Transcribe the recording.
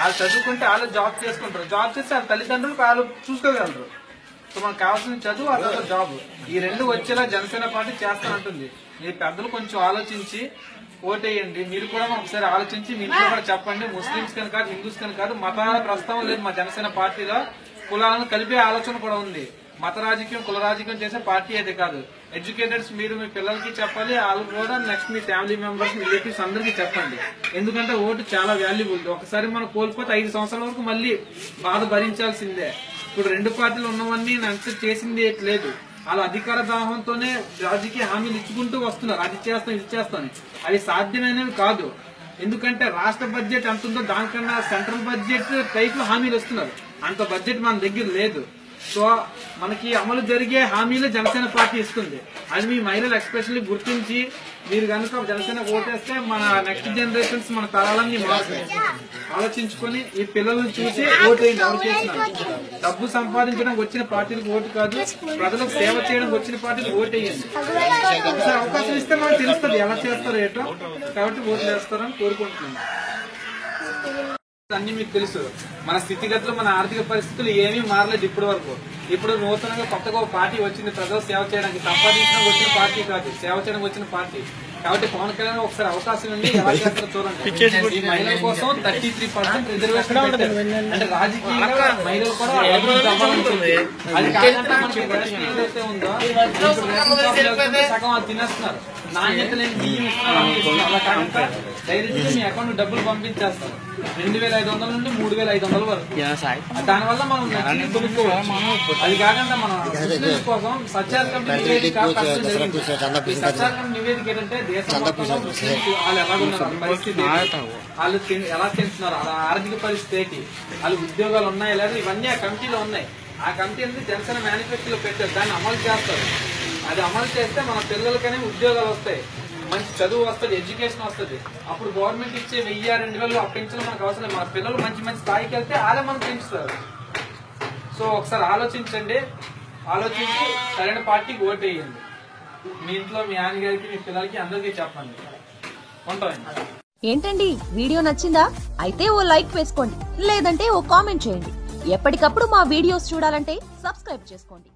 వాళ్ళు చదువుకుంటే వాళ్ళు జాబ్ చేసుకుంటారు. జాబ్ చేస్తే వాళ్ళ తల్లిదండ్రులు వాళ్ళు చూసుకోగలరు. సో మనకు కావాల్సిన చదువు ఆ తర్వాత జాబ్ ఈ రెండు వచ్చేలా జనసేన పార్టీ చేస్తానంటుంది. మీ పెద్దలు కొంచెం ఆలోచించి ఓటేయండి. మీరు కూడా ఒకసారి ఆలోచించి మీ కూడా చెప్పండి. ముస్లింస్ కని కాదు హిందూస్ కని కాదు మతాల ప్రస్తావం లేదు మా జనసేన పార్టీలో. కులాలను కలిపే ఆలోచన కూడా ఉంది. మత రాజకీయం కుల రాజకీయం చేసే పార్టీ అయితే కాదు. ఎడ్యుకేటెడ్స్ మీరు మీ పిల్లలకి చెప్పాలి వాళ్ళు కూడా నెక్స్ట్ మీ ఫ్యామిలీ మెంబర్స్ రిలేటివ్స్ అందరికీ చెప్పండి. ఎందుకంటే ఓటు చాలా వాల్యుబుల్ ఒకసారి మనం కోల్పోతే ఐదు సంవత్సరాల వరకు మళ్ళీ బాధ భరించాల్సిందే. ఇప్పుడు రెండు పార్టీలు ఉన్నవన్నీ నచ్చ చేసింది లేదు. వాళ్ళ అధికార దాహంతోనే రాజకీయ హామీలు ఇచ్చుకుంటూ వస్తున్నారు. అది చేస్తాం ఇది చేస్తాను అవి సాధ్యమైనవి కాదు. ఎందుకంటే రాష్ట్ర బడ్జెట్ ఎంత ఉందో దానికన్నా సెంట్రల్ బడ్జెట్ టైప్లో హామీలు వస్తున్నారు అంత బడ్జెట్ మన దగ్గర లేదు. సో మనకి అమలు జరిగే హామీలు జనసేన పార్టీ ఇస్తుంది. అది మీ మహిళలు ఎక్స్పెషల్లీ గుర్తించి మీరు కనుక జనసేన ఓటేస్తే మన నెక్స్ట్ జనరేషన్స్ మన తరాలన్నీ మారుతాయి. ఆలోచించుకొని ఈ పిల్లలను చూసి ఓటేయండి ఎవరు చేసినా. డబ్బు సంపాదించడానికి వచ్చిన పార్టీలకు ఓటు కాదు ప్రజలకు సేవ చేయడానికి వచ్చిన పార్టీలకు ఓటేయండి. ఒకసారి అవకాశం ఇస్తే మనకు తెలుస్తుంది ఎలా చేస్తారో ఏటో. కాబట్టి ఓట్లు వేస్తారని కోరుకుంటున్నాను. అన్ని మీకు తెలుసు. మన స్థితిగతులు మన ఆర్థిక పరిస్థితులు ఏమీ మారలేదు ఇప్పటి వరకు. ఇప్పుడు నూతనంగా కొత్తగా ఒక పార్టీ వచ్చింది. ప్రజలు సేవ చేయడానికి సంపాదించడానికి వచ్చిన పార్టీ కాదు. సేవ చేయడానికి వచ్చిన పార్టీ. కాబట్టి పవన్ కళ్యాణ్ ఒకసారి అవకాశం ఉంది ఎలా చేస్తారో చూడండి. ఈ మహిళల కోసం థర్టీ త్రీ పర్సెంట్ రిజర్వేషన్. అంటే రాజకీయంగా మహిళలు కూడా. అది కాకుండా ఏదైతే ఉందో సగం అది తినేస్తున్నారు. నాణ్యత లేని బియ్యం. అలా కాకుండా డైరెక్ట్ మీ అకౌంట్ డబ్బులు పంపించేస్తారు. రెండు వేల ఐదు వందల నుండి మూడు వేల ఐదు వందల వరకు. దానివల్ల మనం అది కాకుండా మనం కోసం సత్యార్ కమిటీ నివేదిక ఏంటంటే దేశం వాళ్ళు ఎలా ఉన్నారు వాళ్ళ పరిస్థితి? వాళ్ళు ఎలా తింటున్నారు? వాళ్ళ ఆర్థిక పరిస్థితి ఏంటి? వాళ్ళు ఉద్యోగాలు ఉన్నాయా లేదా? ఇవన్నీ ఆ కమిటీలో ఉన్నాయి. ఆ కమిటీ అనేది జనసేన మేనిఫెస్టోలో పెట్టారు? దాన్ని అమలు చేస్తారు. అది అమలు చేస్తే మన పిల్లలకనే ఉద్యోగాలు వస్తాయి. మంచి చదువు వస్తుంది ఎడ్యుకేషన్ వస్తుంది. అప్పుడు గవర్నమెంట్ ఇచ్చే వెయ్యి రెండు వేలు ఆ పెన్షన్ మనకు అవసరం మా మన పిల్లలు మంచి మంచి స్థాయికి వెళ్తే వాళ్ళే మనం పెంచుతారు. సో ఒకసారి ఆలోచించండి. ఆలోచించి సరైన పార్టీకి ఓటు వేయండి. మీ ఇంట్లో మీ ఆయనగారికి మీ పిల్లలకి అందరికీ చెప్పండి. ఉంటాం ఏంటండి? వీడియో నచ్చిందా? అయితే ఓ లైక్ వేసుకోండి. లేదంటే ఓ కామెంట్ చేయండి. ఎప్పటికప్పుడు మా వీడియోస్ చూడాలంటే సబ్స్క్రైబ్ చేసుకోండి.